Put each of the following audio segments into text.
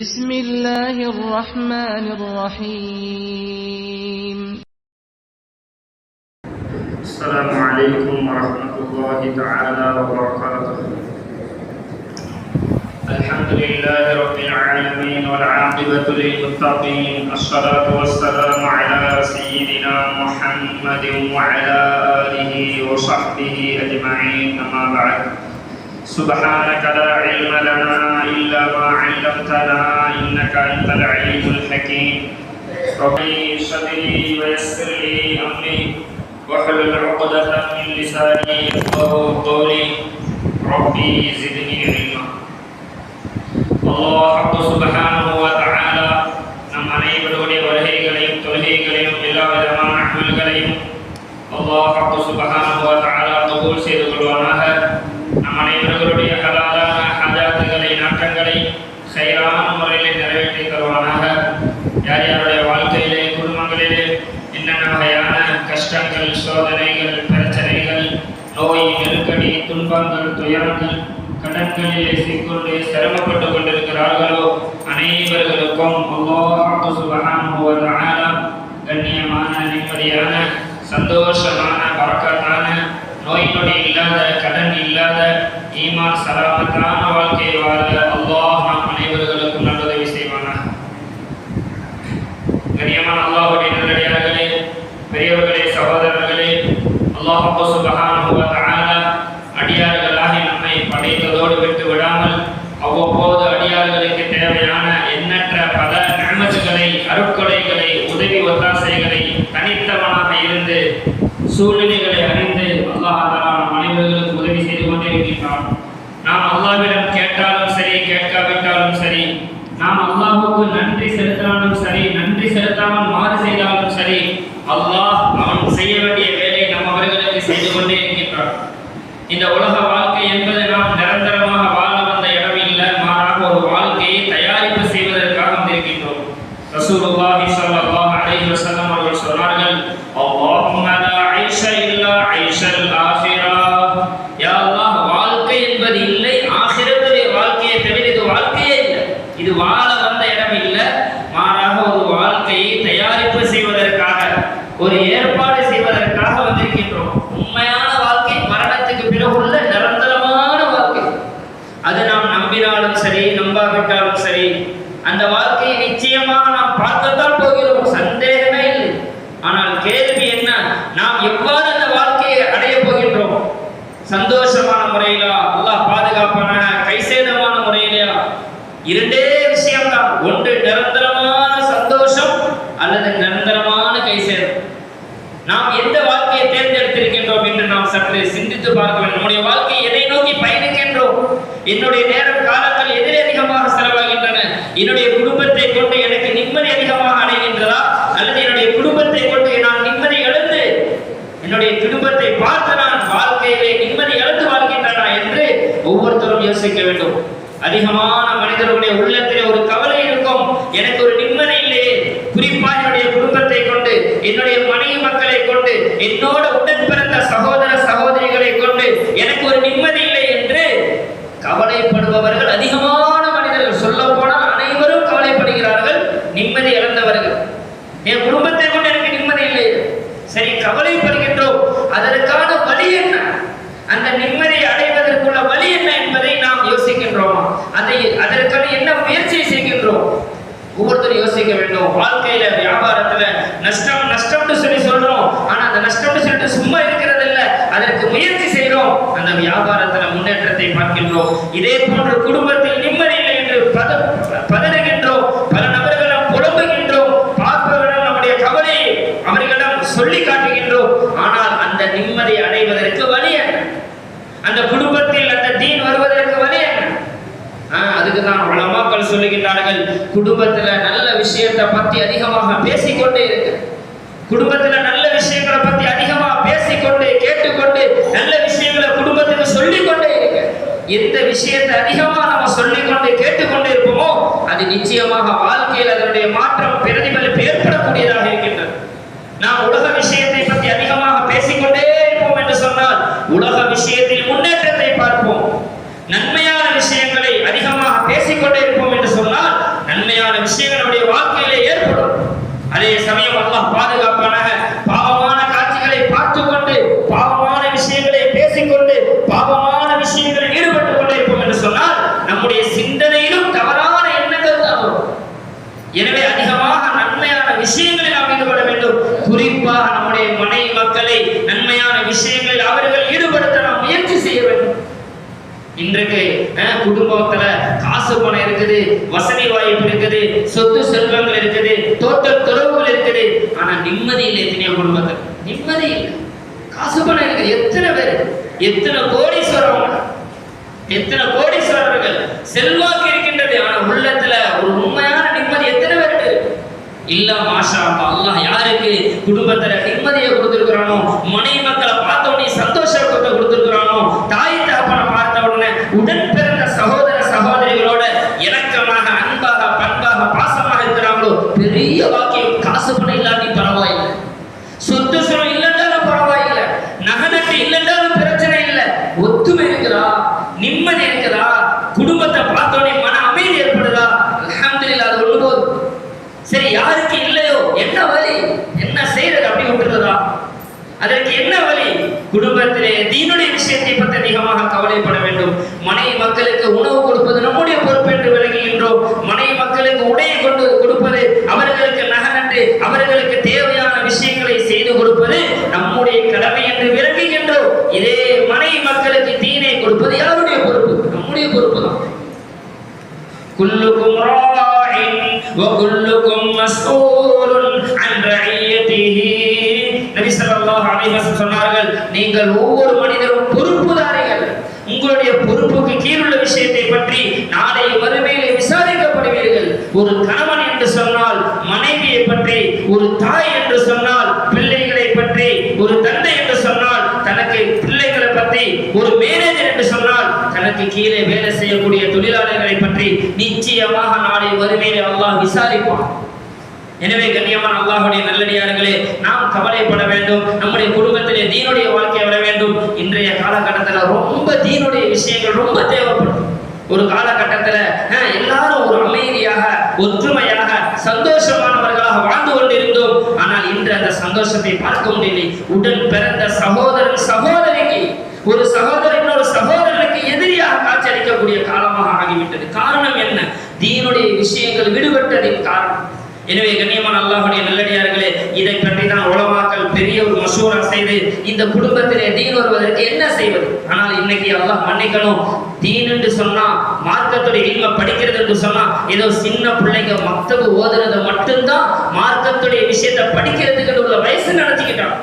بسم الله الرحمن الرحيم. السلام عليكم ورحمة الله تعالى وبركاته. الحمد لله رب العالمين والعاقبة للمتقين الصلاة والسلام على سيدنا محمد وعلى آله وصحبه أجمعين أما بعد. سبحانك لا علم لنا إلا ما علمتنا إنك أنت العليم الحكيم. ربي لي ويسر لي أمري. واحلل عقدة من لساني يفقه قولي. ربي زدني علما. الله حق سبحانه துன்பங்கள் துயரங்கள் கடன்களிலே சிக்கொண்டு சிரமப்பட்டு கொண்டிருக்கிறார்களோ? அனைவர்களுக்கும் அல்லாஹ் சுபஹானஹு வ தஆலா கண்ணியமான நிம்மதியான சந்தோஷமான பறக்கத்தான நோய் நொடி இல்லாத கடன் இல்லாத ஈமான் சலாமத்தான வாழ்க்கையை வாழ அல்லாஹ் நாம் அனைவர்களுக்கும் நல்லுதவி செய்வானாக. கண்ணியமான அல்லாஹுடைய நல்லடியார்களே பெரியவர்களே சகோதரர்களே அல்லாஹ் சுபஹானஹு வ தஆலா அடியார்களாகி நம்மை படைத்ததோடு விட்டு விடாமல் அவ்வப்போது அடியார்களுக்கு தேவையான எண்ணற்ற பல நியமத்துகளை அருட்கொலைகளை உதவி ஒத்தாசைகளை தனித்தவனாக இருந்து சூழ்நிலைகளை அறிந்து அல்லாஹ் தஆலா நம் அனைவர்களுக்கு உதவி செய்து கொண்டிருக்கின்றான். நாம் அல்லாவிடம் கேட்டாலும் சரி கேட்காவிட்டாலும் சரி நாம் அல்லாஹுக்கு நன்றி செலுத்தினாலும் சரி நன்றி செலுத்தாமல் மாறு செய்தாலும் சரி அல்லாஹ் அவன் செய்ய வேண்டிய வேலையை நம் அவர்களுக்கு செய்து கொண்டே இருக்கின்றான் இந்த உலக வாழ்க்கை என்பது நாம் நிரந்தரமாக வாழ வந்த இடம் இல்லை மாறாக ஒரு வாழ்க்கையை தயாரிப்பு செய்வதற்காக வந்திருக்கின்றோம். ரசூலுல்லாஹி ஸல்லல்லாஹு அலைஹி வஸல்லம் அவர்கள் சொன்னார்கள் அல்லாஹ் லா ஐஷ இல்லா ஐஷல் ஆஃபிரா யா அல்லாஹ் வாழ்க்கை என்பது இல்லை ஆகிரத்துடைய வாழ்க்கையை தவிர இது வாழ்க்கையே இல்லை இது வாழ வந்த இடம் இல்லை மாறாக ஒரு வாழ்க்கையை தயாரிப்பு செய்வதற்காக ஒரு ஏற்பாடு செய்வதற்காக வந்திருக்கின்றோம் உண்மையான வாழ்க்கை மரணத்துக்கு பிறகு உள்ள நிரந்தரமான வாழ்க்கை அது நாம் நம்பினாலும் சரி நம்பாவிட்டாலும் சரி அந்த வாழ்க்கையை நிச்சயமாக நாம் பார்க்கத்தான் போகிறோம் சந்தேகமே இல்லை ஆனால் கேள்வி என்ன நாம் எவ்வாறு அந்த வாழ்க்கையை அடைய போகின்றோம் சந்தோஷமான முறையிலா அல்லாஹ் பாதுகாப்பான கைசேதமான முறையிலா இரண்டே விஷயம்தான் ஒன்று நிரந்தரமான சந்தோஷம் அல்லது நிரந்தரமான கைசேதம் நாம் எந்த வாழ்க்கையை தேர்ந்தெடுத்திருக்கின்றோம் என்று நாம் சற்று சிந்தித்து பார்க்க வேண்டும். நம்முடைய வாழ்க்கை எதை நோக்கி பயணிக்கின்றோம்? என்னுடைய நேரம் காலங்கள் எதிரே அதிகமாக செலவாகின்றன? என்னுடைய குடும்பத்தை கொண்டு எனக்கு நிம்மதி அதிகமாக அடைகின்றதா? அல்லது என்னுடைய குடும்பத்தை கொண்டு நான் நிம்மதி எழுந்து என்னுடைய குடும்பத்தை பார்த்து நான் வாழ்க்கையிலே நிம்மதி எழுந்து வாழ்கின்றனா என்று ஒவ்வொருத்தரும் யோசிக்க வேண்டும். அதிகமான மனிதர்களுடைய உள்ளத்திலே ஒரு கவலை இருக்கும். எனக்கு ஒரு நிம்மதி இல்லையே. குறிப்பா என்னுடைய குடும்பத்தை கொண்டு என்னுடைய என்னோட உடன் பிறந்த சகோதர சகோதரிகளை கொண்டு எனக்கு ஒரு நிம்மதி இல்லை என்று கவலைப்படுபவர்கள் அதிகமான மனிதர்கள். சொல்ல போனால் அனைவரும் கவலைப்படுகிறார்கள் நிம்மதி இழந்தவர்கள். என் குடும்பத்தை கொண்டு எனக்கு நிம்மதி இல்லை. சரி கவலைப்படுகின்றோம். அதற்கான வழி என்ன? அந்த நிம்மதியை அடைவதற்குள்ள வழி என்ன என்பதை நாம் யோசிக்கின்றோமா? அதை அதற்கான என்ன முயற்சியை செய்கின்றோம்? ஒவ்வொருத்தரும் யோசிக்க வேண்டும். வாழ்க்கையில வியாபாரத்துல நஷ்டம் நஷ்டம்னு சொல்லி நஷ்டம்னு சொல்லிட்டு சும்மா இருக்கிறது இல்ல அதற்கு முயற்சி செய்கிறோம். அந்த வியாபாரத்துல முன்னேற்றத்தை பார்க்கின்றோம். இதே போன்று குடும்பத்தில் நிம்மதி இல்லை என்று பத பதறுகின்றோம். பல நபர்களிடம் புலம்புகின்றோம். பார்ப்பவர்களிடம் நம்முடைய கவலையை அவர்களிடம் சொல்லி காட்டுகின்றோம். ஆனால் அந்த நிம்மதி அடைவதற்கு வழி என்ன? அந்த குடும்பத்தில் அந்த தீன் வருவதற்கு வழி என்ன? ஆஹ் அதுக்கு தான் உலமாக்கள் சொல்லுகின்றார்கள். குடும்பத்துல நல்ல விஷயத்தை பத்தி அதிகமாக பேசிக்கொண்டே இருக்கு குடும்பத்துல நல்ல கொண்டு நல்ல விஷயங்களை குடும்பத்துக்கு சொல்லிக்கொண்டே இருங்க. எந்த விஷயத்தை அதிகமா நம்ம சொல்லிக்கொண்டு கேட்டுக்கொண்டு இருப்போமோ அது நிச்சயமாக வாழ்க்கையில் அதனுடைய மாற்றம் பிரதிபலிப்பு ஏற்படக்கூடியதாக இருக்கின்றது நாம் உலக விஷயத்தை பற்றி அதிகமாக பேசிக்கொண்டே இருப்போம் என்று சொன்னால் உலக விஷயத்தில் முன்னேற்றத்தை பார்ப்போம் நன்மையான விஷயங்களை அதிகமாக பேசிக்கொண்டே இருப்போம் என்று சொன்னால் விஷயங்கள் நம்முடைய வாழ்க்கையிலே ஏற்படும் அதே சமயம் அல்லாஹ் பாதுகாப்பானாக பாவமான காட்சிகளை பார்த்து கொண்டு பாவமான விஷயங்களை பேசிக்கொண்டு பாவமான விஷயங்களில் ஈடுபட்டுக் கொண்டே இருப்போம் என்று சொன்னால் நம்முடைய சிந்தனையிலும் தவறான எண்ணங்கள் தான் வரும் எனவே அதிகமாக நன்மையான விஷயங்களில் நாம் ஈடுபட வேண்டும் குறிப்பாக நம்முடைய மனைவி மக்களை நன்மையான விஷயங்களில் அவர்கள் ஈடுபடுத்த நாம் முயற்சி செய்ய வேண்டும் இன்றைக்கு குடும்பத்துல காசு பணம் இருக்குது வசதி வாய்ப்பு இருக்குது சொத்து செல்வங்கள் இருக்குது தோட்ட துறவுகள் இருக்குது. ஆனா நிம்மதி இல்லை எத்தனையோ குடும்பத்தில். நிம்மதி இல்லை. காசு பணம் இருக்குது எத்தனை பேர்? எத்தனை கோடீஸ்வரவங்க எத்தனை கோடீஸ்வரர்கள்? செல்வாக்கு இருக்கின்றது. ஆனா உள்ளத்துல ஒரு உண்மையான நிம்மதி எத்தனை பேருக்கு இல்ல மாஷா அல்லாஹ். யாருக்கு குடும்பத்துல நிம்மதியை கொடுத்திருக்கிறானோ மனைவி மக்களை பார்த்தோன்னே உடனே சந்தோஷத்தை கொடுத்திருக்கிறானோ தாய் தகப்பனை பார்த்த உடனே உடன் பிறந்த சகோதர சகோதரிகளோட இணக்கமாக அன்பாக பண்பாக பாசமாக இருக்கிறாங்களோ பெரிய வாக்கியம் காசு பணம் இல்லாட்டி பரவாயில்லை சொத்து சுரம் இல்லைன்னாலும் பரவாயில்லை நகனட்டு இல்லைன்னாலும் பிரச்சனை இல்லை ஒத்துமை இருக்குதா நிம்மதி இருக்குதா குடும்பத்தை பார்த்தோன்னே மன அமைதி ஏற்படுதா அல்ஹம்துலில்லாஹ் அது ஒண்ணு போதும் சரி யாருக்கு இல்லையோ என்ன வழி என்ன செய்யறது அப்படி விட்டுறதா அதற்கு என்ன வழி குடும்பத்திலே தீனுடைய விஷயத்தை பற்றி அதிகமாக கவலைப்பட வேண்டும். மனை மக்களுக்கு உணவு கொடுப்பது நம்முடைய பொறுப்பு என்று விளங்குகின்றோம். மனை மக்களுக்கு உடையை கொண்டு கொடுப்பது அவர்களுக்கு நகரண்டு அவர்களுக்கு தேவையான விஷயங்களை செய்து கொடுப்பது நம்முடைய கடமை என்று விளங்குகின்றோம். இதே மனை மக்களுக்கு தீனை கொடுப்பது யாருடைய பொறுப்பு? நம்முடைய பொறுப்பு தான். குல்லுக்கும் குல்லுக்கும் மஸ்ஊல் சொன்னார்கள் நீங்கள் ஒவ்வொரு மனிதரும் பொறுப்புதாரிகள் உங்களுடைய பொறுப்புக்கு கீழுள்ள விஷயத்தை பற்றி நாளை வறுமையிலே விசாரிக்கப்படுவீர்கள். ஒரு கணவன் என்று சொன்னால் மனைவியை பற்றி ஒரு தாய் என்று சொன்னால் பிள்ளைகளை பற்றி ஒரு தந்தை என்று சொன்னால் தனக்கு பிள்ளைகளை பற்றி ஒரு மேனேஜர் என்று சொன்னால் தனக்கு கீழே வேலை செய்யக்கூடிய தொழிலாளர்களை பற்றி நிச்சயமாக நாளை வறுமையிலே அல்லாஹ் விசாரிப்பான். எனவே கண்ணியமான அல்லாஹுடைய நல்லடியார்களே நாம் கவலைப்பட வேண்டும். நம்முடைய குடும்பத்திலே தீனுடைய வாழ்க்கை வர வேண்டும். இன்றைய காலகட்டத்தில் ரொம்ப தீனுடைய விஷயங்கள் ரொம்ப தேவைப்படும். ஒரு காலகட்டத்தில் எல்லாரும் ஒரு அமைதியாக ஒற்றுமையாக சந்தோஷமானவர்களாக வாழ்ந்து கொண்டிருந்தோம். ஆனால் இன்று அந்த சந்தோஷத்தை பார்க்க முடியவில்லை உடன் பிறந்த சகோதரன் சகோதரிக்கு ஒரு சகோதரன் ஒரு சகோதரனுக்கு எதிரியாக காட்சியளிக்கக்கூடிய காலமாக ஆகிவிட்டது. காரணம் என்ன? தீனுடைய விஷயங்கள் விடுபட்டதின் காரணம். எனவே கண்ணியமான அல்லாஹுடைய நல்லடியார்களே இதை பற்றி தான் உலமாக்கள் பெரிய ஒரு மசூரா செய்து இந்த குடும்பத்திலே தீன் வருவதற்கு என்ன செய்வது? ஆனால் இன்னைக்கு அல்லாஹ் மன்னிக்கணும். தீன் என்று சொன்னா மார்க்கத்துடைய இல்ம படிக்கிறது என்று சொன்னா ஏதோ சின்ன பிள்ளைங்க மக்தபு ஓதுறதை மட்டும்தான் மார்க்கத்துடைய விஷயத்தை படிக்கிறதுக்கு உள்ள வயசு நடத்திக்கிட்டான்.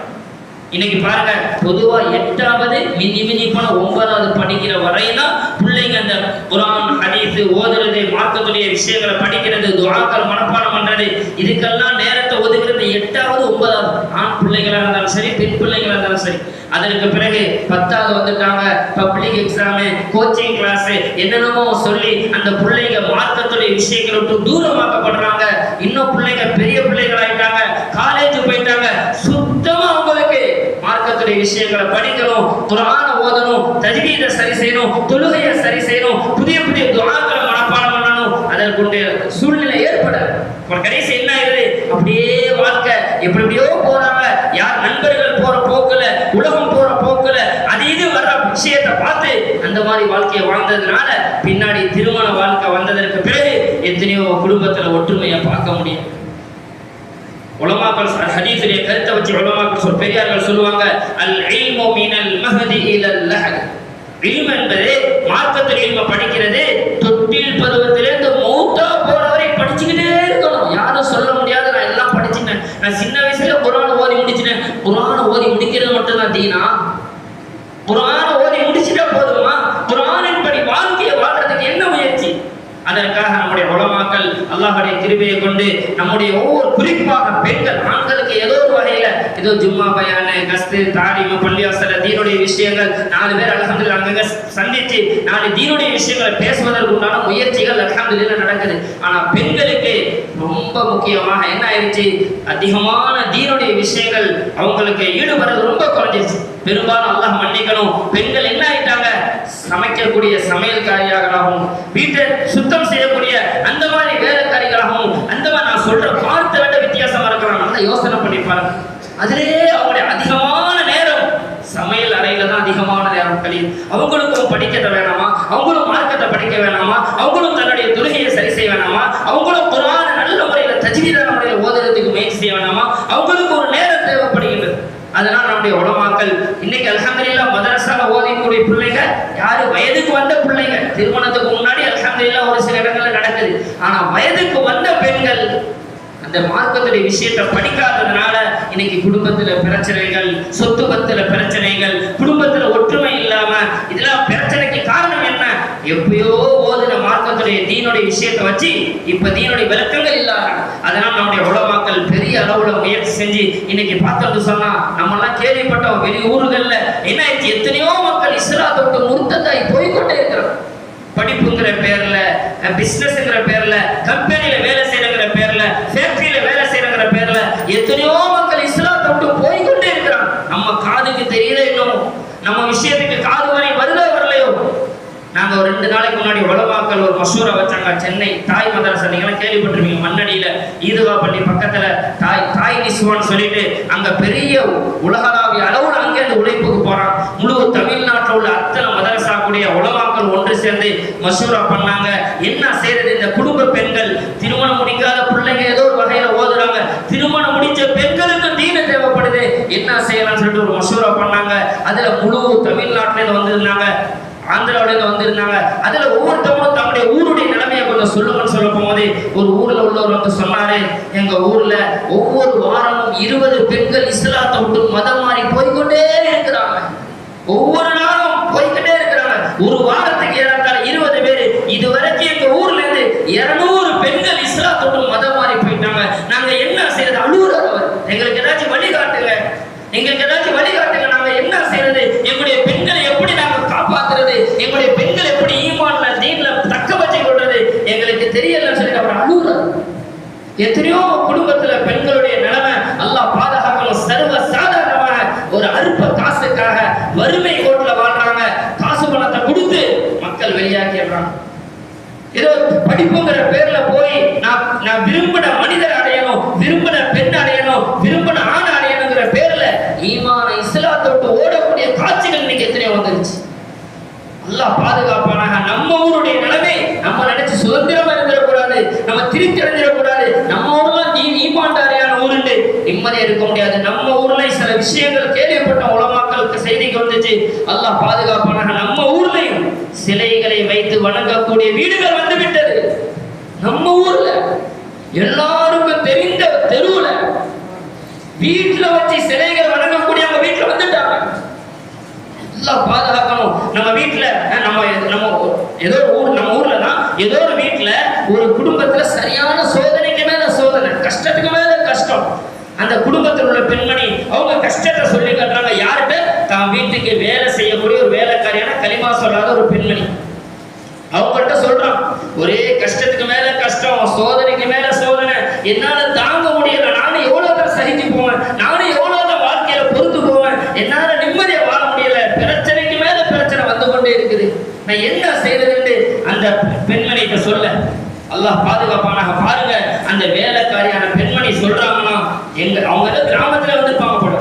இன்னைக்கு பாருங்க பொதுவா எட்டாவது மிதி மிதி போன ஒன்பதாவது படிக்கிற வரையிலும் பிள்ளைங்க அந்த குரான் ஹதீஸ் ஓதுறது மார்க்கத்துடைய விஷயங்களை படிக்கிறது துவாக்கள் மனப்பாடம் பண்றது இதுக்கெல்லாம் நேரத்தை ஒதுக்குறது எட்டாவது ஒன்பதாவது. ஆண் பிள்ளைங்களா இருந்தாலும் சரி பெண் பிள்ளைங்களா இருந்தாலும் சரி. அதற்கு பிறகு பத்தாவது வந்துட்டாங்க. பப்ளிக் எக்ஸாமு கோச்சிங் கிளாஸ் என்னென்னமோ சொல்லி அந்த பிள்ளைங்க மார்க்கத்துடைய விஷயங்களை விட்டு தூரமாக்கப்படுறாங்க. இன்னும் பிள்ளைங்க பெரிய பிள்ளைகளாயிட்டாங்க காலேஜ் போயிட்டாங்க சுத்தமா அவங்களுக்கு மார்க்கத்துடைய விஷயங்களை படிக்கணும் குரான ஓதணும் தஜ்வீதை சரி செய்யணும் தொழுகையை சரி செய்யணும் புதிய புதிய துஆக்களை மனப்பாடம் பண்ணணும். அதற்குடைய சூழ்நிலை ஏற்பட ஒரு கடைசி என்ன ஆகுது? அப்படியே வாழ்க்கை எப்படி எப்படியோ போறாங்க. யார் நண்பர்கள் போற போக்குல உலகம் போற போக்குல அது இது வர்ற விஷயத்தை பார்த்து அந்த மாதிரி வாழ்க்கையை வாழ்ந்ததுனால பின்னாடி திருமண வாழ்க்கை வந்ததற்கு பிறகு எத்தனையோ குடும்பத்துல ஒற்றுமையை பார்க்க முடியும். உலமாக்கள் ஹதீஸுடைய கருத்தை வச்சு உலமாக்கள் சொல் பெரியார்கள் சொல்லுவாங்க அல் இல்மு மினல் மஹதி இலல் லஹத் என்பது மார்க்கத்தில் இல்ம படிக்கிறது தொட்டில் பருவத்திலிருந்து மூத்தா போற வரை படிச்சுக்கிட்டே இருக்கணும். யாரும் சொல்ல முடியாது நான் எல்லாம் படிச்சுட்டேன். நான் சின்ன வயசுல குரான் ஓதி முடிச்சிட்டேன் குரான் ஓதி முடிக்கிறது மட்டும்தான் தீனா குரான் ஓதி முடிச்சிட்டா போதுமா குரானின் படி வாழ்க்கையை வாழ்றதுக்கு என்ன முயற்சி அதற்காக நம்முடைய உலமாக்கள் அல்லாஹ்வுடைய கிருபையை கொண்டு நம்முடைய ஒவ்வொரு குறிப்பாக பெண்கள் ஆண்களுக்கு ஏதோ ஒரு வகையில ஏதோ ஜும்மா பயான கஸ்து தாரிமு பள்ளிவாசல தீனுடைய விஷயங்கள் நாலு பேர் அல்ஹம்துலில்லாஹ் அங்கங்க சந்திச்சு நாலு தீனுடைய விஷயங்களை பேசுவதற்கு உண்டான முயற்சிகள் அல்ஹம்துலில்லாஹ் நடக்குது. ஆனா பெண்களுக்கு ரொம்ப முக்கியமாக என்ன ஆயிடுச்சு அதிகமான தீனுடைய விஷயங்கள் அவங்களுக்கு ஈடுபடுறது ரொம்ப குறைஞ்சிருச்சு. பெரும்பாலும் அல்லாஹ் மன்னிக்கணும். பெண்கள் என்ன ஆயிட்டாங்க? சமைக்கக்கூடிய சமையல்காரியாகவும் வீட்டை சுத்தம் செய்யக்கூடிய அந்த யோசனை பண்ணி பாருங்க. அதிலே அவங்களுடைய அதிகமான நேரம் சமையல் அறையில தான் அதிகமான நேரம் கழியும். அவங்களுக்கும் படிக்கட்ட வேணாமா? அவங்களும் மார்க்கத்தை படிக்க வேணாமா? அவங்களும் தன்னுடைய தொழுகையை சரி செய்ய வேணாமா? அவங்களும் குரான நல்ல முறையில் தஜ்வீதான முறையில் ஓதுறதுக்கு முயற்சி செய்ய வேணாமா? அவங்களுக்கு ஒரு நேரம் தேவைப்படுகின்றது. அதனால் நம்முடைய உலமாக்கள் இன்னைக்கு அலமதுல்லா மதரசால ஓதக்கூடிய பிள்ளைங்க யாரு? வயதுக்கு வந்த பிள்ளைங்க திருமணத்துக்கு முன்னாடி அலமதுல்லா ஒரு சில இடங்கள்ல நடக்குது. ஆனா வயதுக்கு வந்த பெண்கள் இந்த மார்க்கத்துடைய விஷயத்தை படிக்காததுனால இன்னைக்கு குடும்பத்துல பிரச்சனைகள் சொத்து பத்துல பிரச்சனைகள் குடும்பத்துல ஒற்றுமை இல்லாம இதெல்லாம் பிரச்சனைக்கு காரணம் என்ன? எப்பயோ ஓதுன மார்க்கத்துடைய தீனுடைய விஷயத்தை வச்சு இப்ப தீனுடைய விளக்கங்கள் இல்லாத அதனால நம்முடைய உலமாக்கள் பெரிய அளவுல முயற்சி செஞ்சு இன்னைக்கு பார்த்தோம்னு சொன்னா நம்ம எல்லாம் கேள்விப்பட்டோம் வெளி ஊர்கள்ல என்ன ஆயிடுச்சு எத்தனையோ மக்கள் இஸ்லாத்தோட முருத்தத்தாய் போய்கொண்டே இருக்கிறோம். படிப்புங்கிற பேர்ல பிசினஸ்ங்கிற பேர்ல கம்பெனில வேலை பேர்ல ஃபேக்டரியில வேலை செய்யறங்கிற பேர்ல எத்தனையோ மக்கள் இஸ்லாத்தை விட்டு போய்கொண்டே இருக்கிறான் நம்ம காதுக்கு தெரியல இன்னும் நம்ம விஷயத்துக்கு காது நாங்கள் ஒரு ரெண்டு நாளைக்கு முன்னாடி உலமாக்கள் ஒரு மசூரா வச்சாங்க. சென்னை தாய் மதரசா நீங்களாம் கேள்விப்பட்டிருப்பீங்க மண்ணடியில் ஈதுவா பள்ளி பக்கத்தில் தாய் தாய் நிசுவான்னு சொல்லிட்டு அங்கே பெரிய உலகளாவிய அளவில் அங்கேருந்து உழைப்புக்கு போகிறான் முழு தமிழ்நாட்டில் உள்ள அத்தனை மதரசா கூடிய உலமாக்கள் ஒன்று சேர்ந்து மசூரா பண்ணாங்க. என்ன செய்யறது இந்த குடும்ப பெண்கள் திருமணம் முடிக்காத பிள்ளைங்க ஏதோ ஒரு வகையில் ஓதுறாங்க. திருமணம் முடிச்ச பெண்களுக்கு தீன தேவைப்படுது. என்ன செய்யலாம்னு சொல்லிட்டு ஒரு மசூரா பண்ணாங்க. அதில் முழு தமிழ்நாட்டில் இருந்து வந்திருந்தாங்க. ஆந்திராவில வந்திருந்தாங்க அதுல ஒவ்வொருத்தவங்களும் தம்முடைய ஊருடைய நிலைமையை கொஞ்சம் சொல்லுங்கன்னு சொல்ல போகும்போது ஒரு ஊர்ல உள்ளவர் வந்து சொன்னாரு எங்க ஊர்ல ஒவ்வொரு வாரமும் இருபது பெண்கள் இஸ்லாத்தை விட்டு மதம் மாறி போய்க்கொண்டே இருக்கிறாங்க. ஒவ்வொரு நாளும் போய்கிட்டே இருக்கிறாங்க. ஒரு வாரத்துக்கு ஏறத்தாழ இருபது பேர். இதுவரைக்கும் எங்க ஊர்ல இருந்து இருநூறு பெண்கள் இஸ்லா விட்டு மதம் மாறி போயிட்டாங்க. நாங்க என்ன செய்யறது அழுகுறாரு எங்களுக்கு ஏதாச்சும் வழிகாட்டுங்க. எங்களுக்கு ஏதாச்சும் வழிகாட்டுங்க. நாங்க என்ன செய்யறது எங்களுடைய எங்களுக்கு தெரியலன்னு சொல்லி அவர் அழுகுறாரு எத்தனையோ குடும்பத்துல பெண்களுடைய நிலைமை அல்லாஹ் பாதுகாக்கணும். சர்வ சாதாரணமாக ஒரு அற்ப காசுக்காக வறுமை கோட்டில் வாழ்றாங்க. காசு பணத்தை கொடுத்து மக்கள் வெளியாக்கிடுறாங்க ஏதோ படிப்புங்கிற பேர்ல போய் நான் நான் விரும்பின மனிதர் அடையணும் விரும்பின பெண் அடையணும் விரும்பின ஆண் அடையணுங்கிற பேர்ல ஈமான இஸ்லாத்தோட்டு ஓடக்கூடிய காட்சிகள் இன்னைக்கு எத்தனையோ வந்துருச்சு. நல்லா பாதுகாப்பானாக நம்ம ஊருடைய நிலைமை நம்ம நினைச்சு சுதந்திரமா இருந்துடக்கூடாது நம்ம திருத்தி அடைஞ்சிடக்கூடாது நம்ம ஊர்ல நீ ஈமாண்டாரியான ஊருண்டு. நிம்மதியா இருக்க முடியாது. நம்ம ஊர்ல சில விஷயங்கள் கேள்விப்பட்ட உலமாக்களுக்கு செய்திக்கு வந்துச்சு. அல்லாஹ் பாதுகாப்பானாக நம்ம ஊர்லையும் சிலைகளை வைத்து வணங்கக்கூடிய வீடுகள் வந்து விட்டது நம்ம ஊர்ல எல்லாருக்கும் தெரிந்த தெருவுல வீட்டுல வச்சு சிலைகள் வணங்கக்கூடியவங்க வீட்டுல வந்துட்டாங்க. எல்லாம் பாதுகாக்கணும். நம்ம வீட்டுல நம்ம நம்ம ஏதோ ஒரு ஊர் நம்ம ஊர்ல தான் ஏதோ ஒரு ஒரு குடும்பத்துல சரியான சோதனைக்கு மேல சோதனை கஷ்டத்துக்கு மேல கஷ்டம். அந்த குடும்பத்தில் உள்ள பெண்மணி அவங்க கஷ்டத்தை சொல்லி கட்டுறாங்க. யார்கிட்ட தான் வீட்டுக்கு வேலை செய்யக்கூடிய ஒரு வேலைக்காரியான களிமா சொல்லாத ஒரு பெண்மணி. அவங்கள்ட்ட சொல்றான் ஒரே கஷ்டத்துக்கு மேல கஷ்டம் சோதனைக்கு மேல சோதனை. என்னால தான் முடியல நானும் எவ்வளவு தான் சகிச்சு போவேன் நானும் எவ்வளவு தான் வாழ்க்கையில பொறுத்து போவேன் என்னால நிம்மதியா வாழ முடியல பிரச்சனைக்கு மேல பிரச்சனை வந்து கொண்டே இருக்குது நான் என்ன செய்யறதுன்னு அந்த பெண்மணிகிட்ட சொல்ல அல்லாஹ் பாதுகாப்பானாக பாருங்க. அந்த வேலைக்காரியான பெண்மணி சொல்றாங்கன்னா எங்க அவங்க எல்லாம் கிராமத்துல வந்திருப்பாங்க போல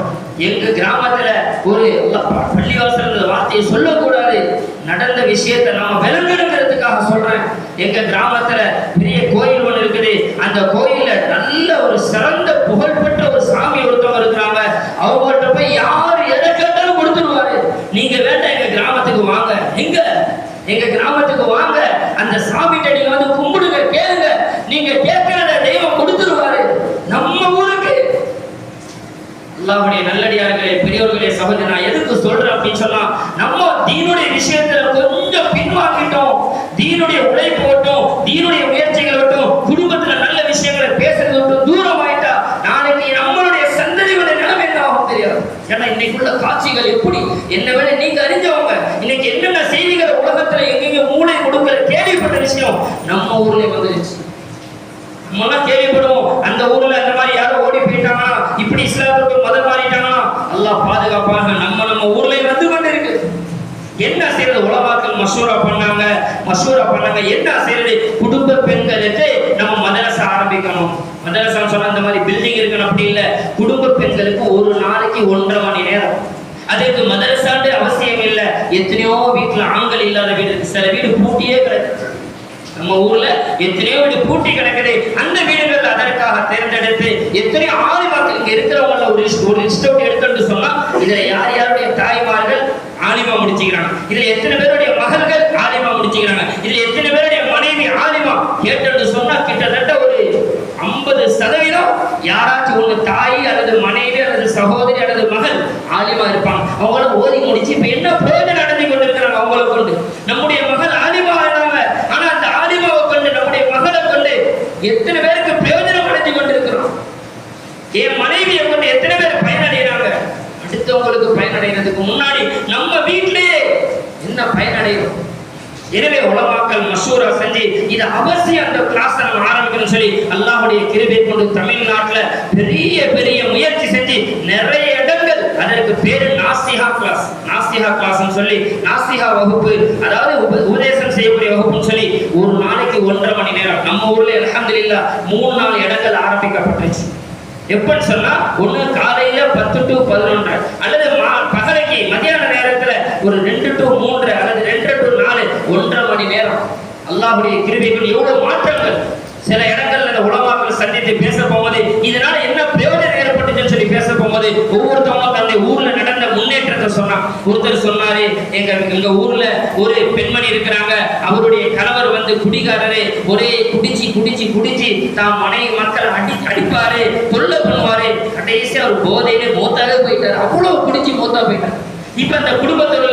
எங்க கிராமத்துல ஒரு அல்லாஹ் பள்ளிவாசல் வார்த்தையை சொல்லக்கூடாது. நடந்த விஷயத்தை நாம விளங்கணுங்கிறதுக்காக சொல்றேன். எங்க கிராமத்துல பெரிய கோயில் ஒன்று இருக்குது. அந்த கோயில நல்ல ஒரு சிறந்த புகழ்பெற்ற ஒரு சாமி ஒருத்தவங்க இருக்கிறாங்க. அவங்கள்ட்ட போய் யார் எதை கேட்டாலும் கொடுத்துருவாரு. நீங்க வேண்டாம் எங்க கிராமத்துக்கு வாங்க. எங்க? எங்க கிராமத்துக்கு வாங்க. அந்த சாமிகிட்ட நீங்க வந்து அல்லாஹ்வுடைய நல்லடியார்களே பெரியோர்களே சகோதரி நான் எதுக்கு சொல்றேன் அப்படின்னு சொன்னா நம்ம தீனுடைய விஷயத்துல கொஞ்சம் பின்வாங்கிட்டோம். தீனுடைய உழைப்பு மட்டும் தீனுடைய முயற்சிகள் மட்டும் குடும்பத்துல நல்ல விஷயங்களை பேசுறது மட்டும் தூரம் ஆயிட்டா நாளைக்கு நம்மளுடைய சந்ததிகளுடைய நிலைமை என்ன ஆகும் தெரியாது. ஏன்னா இன்னைக்குள்ள காட்சிகள் எப்படி? என்ன வேலை நீங்க அறிஞ்சவங்க. இன்னைக்கு என்னென்ன செய்திகள் உலகத்துல எங்கெங்க மூளை கொடுக்கிற கேள்விப்பட்ட விஷயம் நம்ம ஊர்ல வந்துருச்சு. நம்மளாம் கேள்விப்படுவோம் அந்த ஊர்ல அந்த மாதிரி யாரோ ஓடி போயிட்டாங்கன்னா இப்படி இஸ்லாத்துக்கு மதம் மாறிட்டாங்கன்னா அல்லாஹ் பாதுகாப்பாக நம்ம நம்ம ஊர்ல வந்து கொண்டு இருக்கு என்ன செய்யறது உலமாக்கள் மசூரா பண்ணாங்க. மசூரா பண்ணாங்க. என்ன செய்யறது குடும்ப பெண்களுக்கு நம்ம மதரசா ஆரம்பிக்கணும். மதரசா சொன்ன அந்த மாதிரி பில்டிங் இருக்கணும் அப்படி இல்லை. குடும்ப பெண்களுக்கு ஒரு நாளைக்கு ஒன்றரை மணி நேரம். அதுக்கு மதரசாண்டு அவசியம் இல்லை. எத்தனையோ வீட்டுல ஆண்கள் இல்லாத வீடு இருக்கு. சில வீடு பூட்டியே கிடக்கு. நம்ம ஊர்ல எத்தனையோ வீடு பூட்டி கிடக்குது. அந்த வீடுகள் அதற்காக தேர்ந்தெடுத்து எத்தனையோ ஆலிமாக்கள் இங்க இருக்கிறவங்கள ஒரு ஒரு இன்ஸ்டியூட் எடுத்துட்டு சொன்னா இதுல யார் யாருடைய தாய்மார் ஆலிமா முடிச்சுக்கிறாங்க. இதுல எத்தனை பேருடைய மகள்கள் ஆலிமா முடிச்சுக்கிறாங்க? இதுல எத்தனை பேருடைய மனைவி ஆலிமா? கேட்டு சொன்னா கிட்டத்தட்ட ஒரு ஐம்பது சதவீதம் யாராச்சும் உங்க தாய் அல்லது மனைவி அல்லது சகோதரி அல்லது மகள் ஆலிமா இருப்பாங்க. அவங்கள ஓதி முடிச்சு இப்ப என்ன பிரயோஜனம் நடத்தி கொண்டிருக்கிறாங்க அவங்கள கொண்டு? நம்முடைய மகள் ஆலிமா இல்லாம ஆனா அந்த ஆலிமாவை கொண்டு நம்முடைய மகளை கொண்டு எத்தனை பேருக்கு பிரயோஜனம் நடத்தி கொண்டிருக்கிறோம்? என் மனைவியை கொண்டு எத்தனை பேர் பயனடைகிறாங்க? அடுத்தவங்களுக்கு பயனடைகிறதுக்கு முன்னாடி நம்ம வீட்டிலேயே என்ன பயனடைகிறோம் எனவே உலமாக்கள் மசூரா செஞ்சு இது அவசியம் அந்த கிளாஸ் நம்ம ஆரம்பிக்கணும் சொல்லி அல்லாஹுடைய கிருபை கொண்டு தமிழ்நாட்டில் பெரிய பெரிய முயற்சி செஞ்சு நிறைய இடங்கள் அதற்கு பேரு நாஸ்திகா கிளாஸ் நாஸ்திகா கிளாஸ்னு சொல்லி நாஸ்திகா வகுப்பு அதாவது உப- உபதேசம் செய்யக்கூடிய வகுப்புன்னு சொல்லி ஒரு நாளைக்கு ஒன்றரை மணி நேரம். நம்ம ஊர்ல அல்ஹம்துலில்லாஹ் மூணு நாலு இடங்கள் ஆரம்பிக்கப்பட்டுச்சு எப்பன்னு சொன்னா ஒண்ணு காலையில பத்து டு பதினொன்று அல்லது மா- பகலைக்கு மதியான நேரத்துல ஒரு ரெண்டு டு மூன்று அல்லது ரெண்டு டு நாலு ஒன்றரை மணி நேரம். அல்லாஹுடைய கிருவிகள் எவ்வளவு மாற்றங்கள். சில இடங்கள்ல இந்த உலமாக்கள் சந்தித்து பேச போகும்போது இதனால என்ன பிரயோஜனம் ஏற்பட்டுச்சுன்னு சொல்லி பேச போகும்போது ஒவ்வொருத்தவங்க தன்னுடைய ஊர்ல நடந்த முன்னேற்றத்தை சொன்னான். ஒருத்தர் சொன்னாரு எங்க எங்க ஊர்ல ஒரு பெண்மணி இருக்கிறாங்க. அவருடைய கணவர் வந்து குடிகாரரு. ஒரே குடிச்சு குடிச்சு குடிச்சு தான் மனைவி மக்கள் அடி அடிப்பாரு தொல்லை பண்ணுவாரு. கடைசி அவர் போதையிலே மூத்தாக போயிட்டாரு. அவ்வளவு குடிச்சு மூத்தா போயிட்டார். இப்ப அந்த குடும்பத்தில்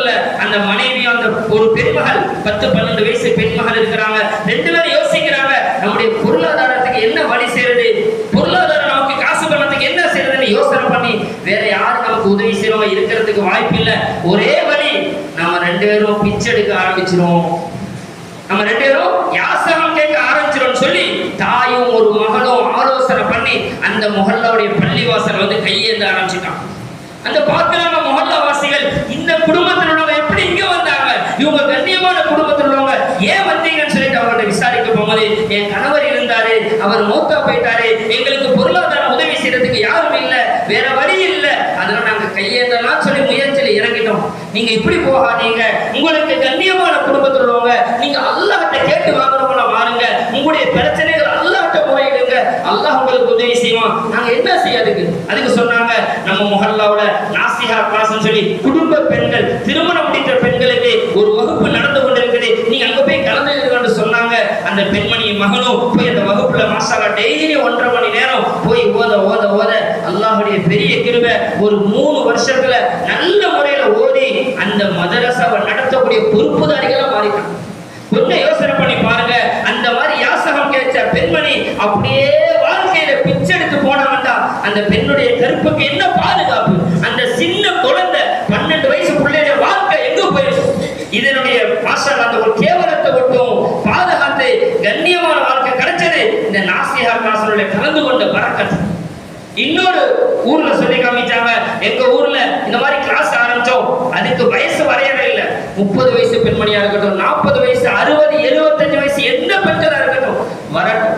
அந்த மனைவியும் அந்த ஒரு பெண்மகள் பத்து பன்னெண்டு வயசு பெண்மகள் இருக்கிறாங்க. ரெண்டு பேரும் யோசிக்கிறாங்க நம்முடைய பொருளாதாரத்துக்கு என்ன வழி செய்யறது பொருளாதாரம் நமக்கு காசு பணத்துக்கு என்ன செய்யறதுன்னு யோசனை பண்ணி வேற யாரும் நமக்கு உதவி செய்யறவங்க இருக்கிறதுக்கு வாய்ப்பு இல்லை. ஒரே வழி நாம ரெண்டு பேரும் பிச்சை எடுக்க ஆரம்பிச்சிருவோம். நம்ம ரெண்டு பேரும் யாசகம் கேட்க ஆரம்பிச்சிடும் சொல்லி தாயும் ஒரு மகளும் ஆலோசனை பண்ணி அந்த முகல்லாவுடைய பள்ளிவாசல் வந்து கையேந்த ஆரம்பிச்சிட்டான். அந்த பார்க்கிறாங்க முகல்லாவாசிகள் இந்த குடும்பத்தில் உள்ளவங்க எப்படி இங்க வந்தாங்க? இவங்க கண்ணியமான குடும்பத்தில் உள்ளவங்க ஏன் வந்தீங்கன்னு சொல்லிட்டு அவங்கள்ட்ட விசாரிக்க போகும்போது என் கணவர் இருந்தாரு அவர் மூத்தா போயிட்டாரு எங்களுக்கு பொருளாதார உதவி செய்யறதுக்கு யாரும் இல்லை வேற வழி இல்லை. அதனால நாங்க கையேந்தலாம் சொல்லி முயற்சியில் இறங்கிட்டோம். நீங்க இப்படி போகாதீங்க. உங்களுக்கு கண்ணியமான குடும்பத்தில் உள்ளவங்க நீங்க அல்லாஹ்ட்ட கேட்டு வாங்குறவங்கள மாறுங்க. உங்களுடைய பிரச்சனைகள் அல்லாஹ்ட்ட முறையிடுங்க அல்லாஹ் உங்களுக்கு உதவி செய்வோம் நாங்க என்ன செய்ய அதுக்கு? அதுக்கு சொன்னாங்க நம்ம முஹல்லாவுல நாசிகா கிளாஸ்னு சொல்லி குடும்ப பெண்கள் திருமணம் முடித்த பெண்களுக்கு ஒரு வகுப்பு நடந்து கொண்டிருக்குது. நீங்க அங்க போய் கலந்துக்கணும்னு சொன்னாங்க. அந்த பெண்மணி மகனும் போய் அந்த வகுப்புல மாசாலா டெய்லி ஒன்றரை மணி நேரம் போய் ஓத ஓத ஓத அல்லாஹுடைய பெரிய கிருப ஒரு மூணு வருஷத்துல நல்ல முறையில ஓதி அந்த மதரசாவை நடத்தக்கூடிய பொறுப்புதாரிகளா மாறிட்டாங்க. கொஞ்சம் யோசனை பண்ணி பாருங்க. அந்த மாதிரி யாசகம் கிடைச்ச பெண்மணி அப்படியே வாழ்க்கையில பிச்செடுத்து போன அந்த பெண்ணுடைய கருப்புக்கு என்ன பாதுகாப்பு? அந்த சின்ன குழந்தை பன்னெண்டு வயசு பிள்ளைய வாழ்க்கை எங்க போயிடுச்சு? இதனுடைய மாஸ்டர் அந்த ஒரு கேவலத்தை மட்டும் பாதுகாத்து கண்ணியமான வாழ்க்கை கிடைச்சது. இந்த நாசிஹா காசனுடைய கலந்து கொண்ட பறக்கத்து இன்னொரு ஊர்ல சொல்லி காமிச்சாங்க. எங்க ஊர்ல இந்த மாதிரி கிளாஸ் ஆரம்பிச்சோம். அதுக்கு வயசு வரையறை இல்ல. முப்பது வயசு பெண்மணியா இருக்கட்டும் நாற்பது வயசு அறுபது எழுபத்தஞ்சு வயசு எந்த பெண்களா இருக்கட்டும் வரட்டும்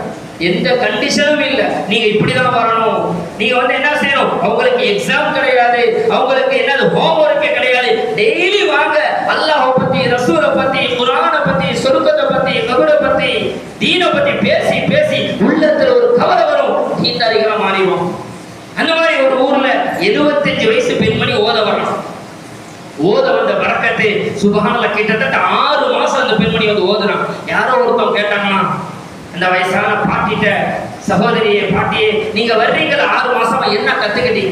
எந்த கண்டிஷனும் இல்லை. நீங்க இப்படிதான் வரணும். நீங்க வந்து என்ன செய்யணும்? அவங்களுக்கு எக்ஸாம் கிடையாது. அவங்களுக்கு என்னது? ஹோம்ஒர்க்கே கிடையாது. டெய்லி வாங்க. அல்லாஹ் பத்தி ரசூலை பத்தி குரானை பத்தி சொருக்கத்தை பத்தி கபரை பத்தி தீனை பத்தி பேசி பேசி உள்ளத்துல ஒரு கவலை வரும். தீண்டாரிகளா மாறிடுவோம். அந்த மாதிரி ஒரு ஊர்ல 75 வயசு பெண்மணி ஓத வரணும் ஓத வந்த வழக்கத்தை சுபகானல கிட்டத்தட்ட ஆறு மாசம் அந்த பெண்மணி வந்து ஓதுறான். யாரோ ஒருத்தவங்க கேட்டாங்கன்னா அந்த வயசான பாட்டிட்ட சகோதரியே பாட்டியே நீங்க வர்றீங்களா? ஆறு மாசமா என்ன கத்துக்கிட்டீங்க?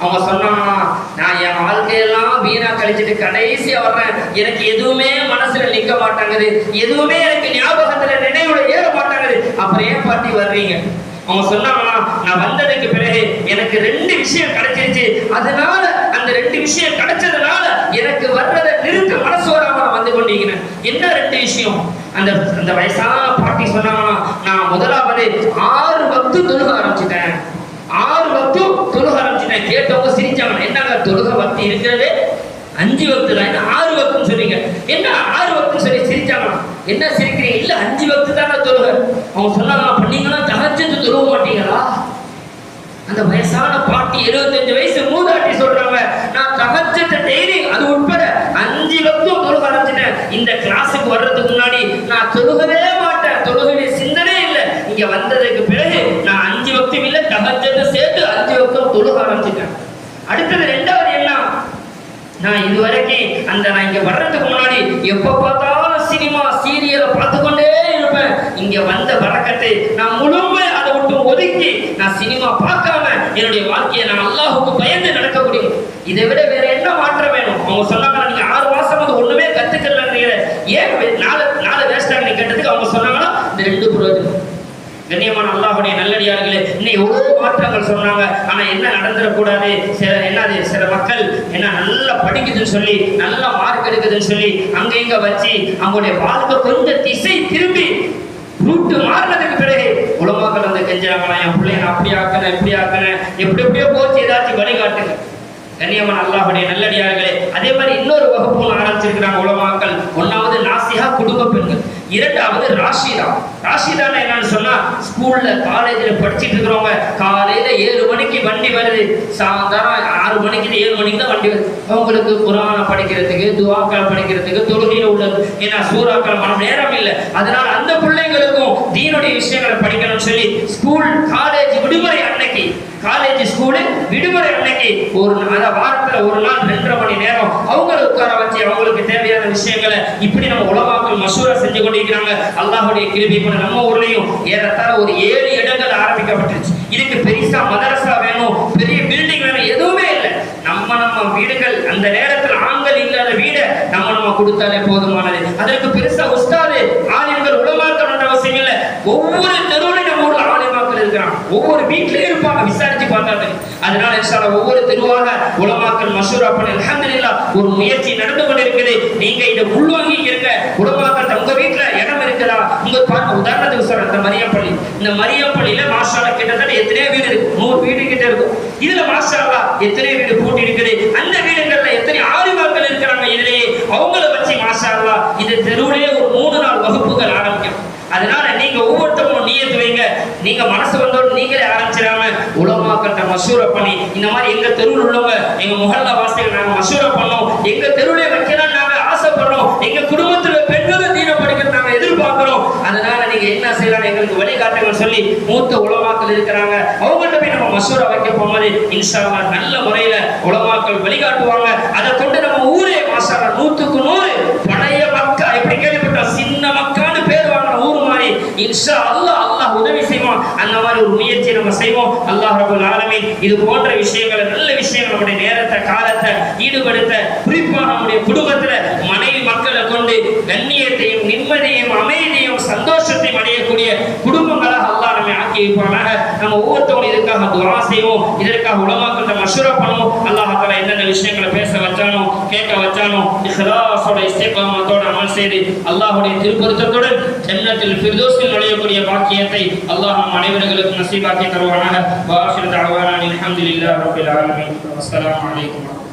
அவங்க சொன்னாங்கன்னா நான் என் வாழ்க்கையெல்லாம் வீணா கழிச்சிட்டு கடைசியா வர்றேன். எனக்கு எதுவுமே மனசுல நிக்க மாட்டாங்குது. எதுவுமே எனக்கு ஞாபகத்துல நினைவுல ஏற மாட்டாங்குது. அப்புறம் ஏன் பாட்டி வர்றீங்க? அவங்க சொன்னாங்கன்னா நான் வந்ததுக்கு பிறகு எனக்கு ரெண்டு விஷயம் கிடைச்சிருச்சு. அதனால அந்த ரெண்டு விஷயம் கிடைச்சதுனால எனக்கு வர்றதை நிறுத்த மனசு வராம வந்து கொண்டிருக்கிறேன். என்ன ரெண்டு விஷயம்? அந்த அந்த வயசான பாட்டி சொன்னாங்கன்னா நான் முதலாவது ஆறு பக்து தொழுக ஆரம்பிச்சிட்டேன். ஆறு பக்து தொழுக ஆரம்பிச்சிட்டேன். கேட்டவங்க சிரிச்சாங்க. என்னங்க தொழுக பக்தி இருக்கிறதே? அஞ்சு பக்து தான் என்ன ஆறு வக்துன்னு சொல்றீங்க என்ன ஆறு வக்துன்னு சொல்லி சிரிச்சாங்க என்ன சிரிக்கிறீங்க? இல்ல அஞ்சு பக்து தானே தொழுக. அவங்க சொன்னாங்க பண்ணீங்கன்னா நீங்களாம் தொழுக மாட்டீங்களா? அந்த வயசான பாட்டி 75 வயசு மூதாட்டி சொல்றாங்க நான் தகச்சத்து டெய்லி அது உட்பட அஞ்சு வக்தும் தொழுக ஆரம்பிச்சிட்டேன் இந்த கிளாஸுக்கு வர்றதுக்கு முன்னாடி நான் தொழுகவே மாட்டேன். தொழுகைய சிந்தனை இல்லை. இங்க வந்ததுக்கு பிறகு நான் அஞ்சு வக்தும் இல்லை தகச்சத்தை சேர்த்து அஞ்சு வக்தும் தொழுக ஆரம்பிச்சிட்டேன். அடுத்தது ரெண்டாவது என்ன? நான் இதுவரைக்கும் அந்த நான் இங்க வர்றதுக்கு முன்னாடி எப்ப பார்த்தாலும் சினிமா சீரியலை பார்த்து கொண்டே இருப்பேன். இங்க வந்த வழக்கத்தை நான் முழுமை அதை ஒதுக்கி நான் சினிமா பார்க்காம என்னுடைய வாழ்க்கையை நான் அல்லாஹுக்கு பயந்து நடக்க முடியும் இதை விட வேற என்ன மாற்றம் வேணும்? அவங்க சொன்னாங்க நீங்க ஆறு மாசம் வந்து ஒண்ணுமே கத்துக்கலன்றீங்க ஏன் நாலு நாலு வேஸ்டாக நீ கேட்டதுக்கு அவங்க சொன்னாங்கன்னா இந்த ரெண்டு புரோஜனம். கண்ணியமான அல்லாஹுடைய நல்லடியார்களே இன்னும் எவ்வளவு மாற்றங்கள் சொன்னாங்க. ஆனா என்ன நடந்துடக்கூடாது? சில என்னது? சில மக்கள் என்ன நல்லா படிக்குதுன்னு சொல்லி நல்லா மார்க் எடுக்குதுன்னு சொல்லி அங்கே இங்கே வச்சு அவங்களுடைய வாழ்க்கை கொஞ்சம் திசை திரும்பி ரூட்டு மாறினதுக்கு பிறகு உலமாக்கள் வந்து கெஞ்சாங்களா என் பிள்ளைய நான் அப்படி ஆக்குனேன் இப்படி ஆக்குனேன் எப்படி எப்படியோ போச்சு ஏதாச்சும் வழிகாட்டுங்க கண்ணியமான அல்லாஹுடைய நல்லடியார்களே அதே மாதிரி இன்னொரு வகுப்பு ஆரம்பிச்சிருக்கிறாங்க உலமாக்கள். ஒன்னாவது நாசிகா குடும்ப பெண்கள் இரண்டாவது ராஷிதா. ராஷிதான்னு என்னன்னு சொன்னா ஸ்கூல்ல காலேஜ்ல படிச்சிட்டு இருக்கிறவங்க காலையில ஏழு மணிக்கு வண்டி வருது. சாயந்தரம் ஆறு மணிக்கு ஏழு மணிக்கு தான் வண்டி வருது. அவங்களுக்கு குரான படிக்கிறதுக்கு துவாக்கள் படிக்கிறதுக்கு தொழுகையில உள்ளது. ஏன்னா சூறாக்கள் மனம் நேரம் இல்லை. அதனால அந்த பிள்ளைங்களுக்கும் தீனுடைய விஷயங்களை படிக்கணும்னு சொல்லி ஸ்கூல் காலேஜ் விடுமுறை அன்னைக்கு காலேஜ் ஸ்கூலு விடுமுறை அன்னைக்கு ஒரு நாள் வாரத்துல ஒரு நாள் ரெண்டரை மணி நேரம் அவங்கள உட்கார வச்சு அவங்களுக்கு தேவையான விஷயங்களை இப்படி நம்ம உலமாக்கள் மசூரா செஞ்சு கொண்டிருக்கிறாங்க. அல்லாஹுடைய கிருபி நம்ம ஊர்லயும் ஏறத்தாழ ஒரு ஏழு இடங்கள் ஆரம்பிக்கப்பட்டுருச்சு. இதுக்கு பெருசா மதரசா வேணும் பெரிய பில்டிங் வேணும் எதுவுமே இல்லை. நம்ம நம்ம வீடுகள் அந்த நேரத்தில் ஆண்கள் இல்லாத வீடை நம்ம நம்ம கொடுத்தாலே போதுமானது. அதற்கு பெருசா உஸ்தாது ஆலிம்கள் உலமாக்கள் அவசியம் இல்லை. ஒவ்வொரு தெருவிலும் நம்ம ஊர்ல ஆலிமாக்கள் இருக்கிறான் ஒவ்வொரு வீட்லயும் இருப்பாங்க விசாரிச்சு பார்த்தாங்க. அதனால இன்ஷால்லா ஒவ்வொரு தெருவாக உலமாக்கல் மசூரா பண்ணி ஒரு முயற்சி நடந்து கொண்டிருக்குது. நீங்க இதை உள்வாங்கி இருக்க உலமாக்கல் உங்க வீட்டுல இருக்குதா உங்க பார்க்க உதாரணத்துக்கு சொல்றேன். இந்த மரியப்பள்ளி. இந்த மரியப்பள்ளியில மாஷாலா கிட்டத்தட்ட எத்தனையோ வீடு இருக்கு? நூறு வீடு கிட்ட இருக்கும். இதுல மாஷாலா எத்தனை வீடு பூட்டி இருக்குது. அந்த வீடுகள்ல எத்தனை ஆலிமாக்கள் இருக்கிறாங்க இதுலயே? அவங்கள வச்சு மாஷாலா இந்த தெருவுலயே ஒரு மூணு நாள் வகுப்புகள் ஆரம்பிக்கும் அதனால நீங்க ஒவ்வொருத்தவங்களும் நீயத்து வைங்க. நீங்க மனசு வந்தோடு நீங்களே ஆரம்பிச்சிடாம உலமாக்கள்கிட்ட மசூரா பண்ணி இந்த மாதிரி எங்க தெருவில் உள்ளவங்க எங்க முகல்ல வாசிகள் நாங்க மசூரா பண்ணோம். எங்க தெருவிலே வைக்கலாம் நாங்க ஆசைப்படுறோம். எங்க குடும்பத்துல பெண்களும் தீன படிக்க நாங்க எதிர்பார்க்கிறோம் அதனால நீங்க என்ன செய்யலாம் எங்களுக்கு வழிகாட்டுங்கள் சொல்லி மூத்த உலமாக்கள் இருக்கிறாங்க. அவங்கள்ட்ட போய் நம்ம மசூரா வைக்க போகும்போது இன்ஷா நல்ல முறையில உலமாக்கள் வழிகாட்டுவாங்க. அதை கொண்டு நம்ம ஊரே மாசாலா நூத்துக்கு நூறு பழைய மக்கா எப்படி கேள்விப்பட்டோம் சின்ன மக்கான்னு பேர் வாங்கின ஊர் மாதிரி இன்ஷா அல்லாஹ் அல்லாஹ் உதவி செய்வோம். அந்த மாதிரி ஒரு முயற்சி நம்ம செய்வோம். அல்லாஹ் ரபுல் ஆலமீன் இது போன்ற விஷயங்களை நல்ல விஷயங்கள் நம்முடைய நேரத்தை காலத்தை ஈடுபடுத்த குறிப்பாக நம்முடைய குடும்பத்துல மனை கண்ணியத்தையும் நிம்மதியையும் அமைதியும் சந்தோஷத்தையும் அடையக்கூடிய குடும்பங்களாக அல்லா நம்மை ஆக்கி வைப்பானாக நம்ம ஒவ்வொருத்தவங்களும் இதற்காக துரா செய்வோம் இதற்காக உலமாக்கிட்ட மஷூரா பண்ணுவோம். அல்லாஹ் என்னென்ன விஷயங்களை பேச வச்சானோ கேட்க வச்சானோ இஹ்லாஸோட இஸ்திகாமத்தோட அமல் செய்து அல்லாஹுடைய திருப்பொருத்தத்துடன் ஜன்னத்தில் ஃபிர்தௌஸில் நுழையக்கூடிய பாக்கியத்தை அல்லாஹ் நம் அனைவர்களுக்கும் நசீபாக்கி தருவானாக. வாஷிர் தஅவானா அல்ஹம்துலில்லாஹி ரப்பில் ஆலமீன். அஸ்ஸலாமு அலைக்கும்.